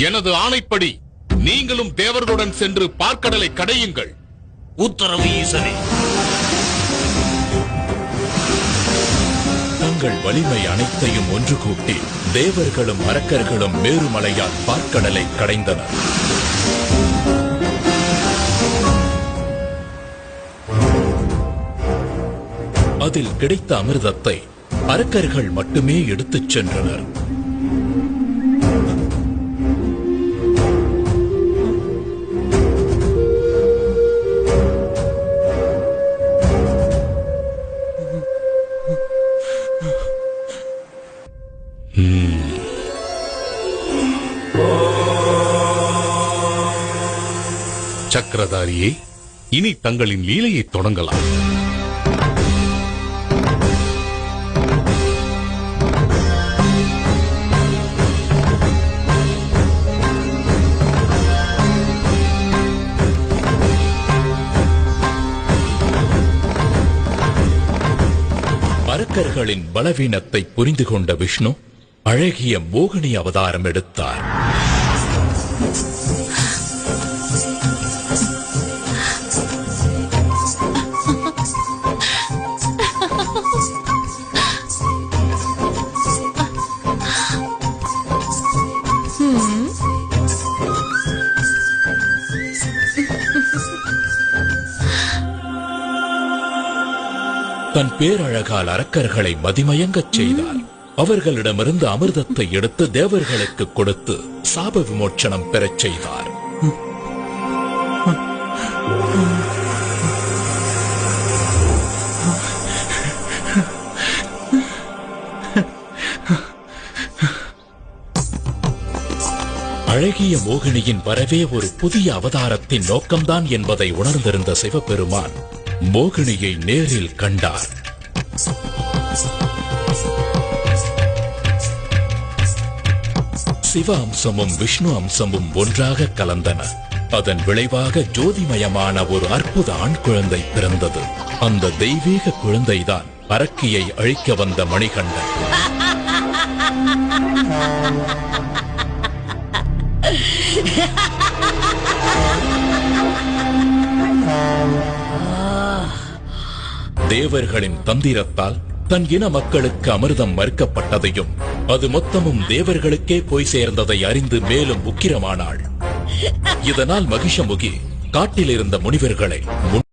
எனது ஆணைப்படி நீங்களும் தேவர்களுடன் சென்று பார்க்கடலை கடையுங்கள். உத்தரவு ஈசனே. தங்கள் வலிமை அனைத்தையும் ஒன்று கூட்டி தேவர்களும் அரக்கர்களும் மேருமலையால் பார்க்கடலை கடைந்தனர். அதில் கிடைத்த அமிர்தத்தை அரக்கர்கள் மட்டுமே எடுத்துச் சென்றனர். சக்கரதாரியே இனி தங்களின் லீலையை தொடங்கலாம். அரக்கர்களின் பலவீனத்தை புரிந்து கொண்ட விஷ்ணு அழகிய மோகினி அவதாரம் எடுத்தார். தன் பேரழகால் அரக்கர்களை மதிமயங்கச் செய்தார். அவர்களிடமிருந்து அமிர்தத்தை எடுத்து தேவர்களுக்கு கொடுத்து சாப விமோச்சனம் பெறச் செய்தார். அழகிய மோகினியின் வரவே ஒரு புதிய அவதாரத்தின் நோக்கம்தான் என்பதை உணர்ந்திருந்த சிவபெருமான் மோகினியை நேரில் கண்டார். சிவ அம்சமும் விஷ்ணு அம்சமும் ஒன்றாக கலந்தன. அதன் விளைவாக ஜோதிமயமான ஒரு அற்புத ஆண் குழந்தை பிறந்தது. அந்த தெய்வீக குழந்தைதான் அரக்கியை அழிக்க வந்த மணிகண்டன். தேவர்களின் தந்திரத்தால் தன் இன மக்களுக்கு அமிர்தம் மறுக்கப்பட்டதையும் அது மொத்தமும் தேவர்களுக்கே போய் சேர்ந்ததை அறிந்து மேலும் உக்கிரமானாள். இதனால் மகிஷமுகி காட்டில் இருந்த முனிவர்களை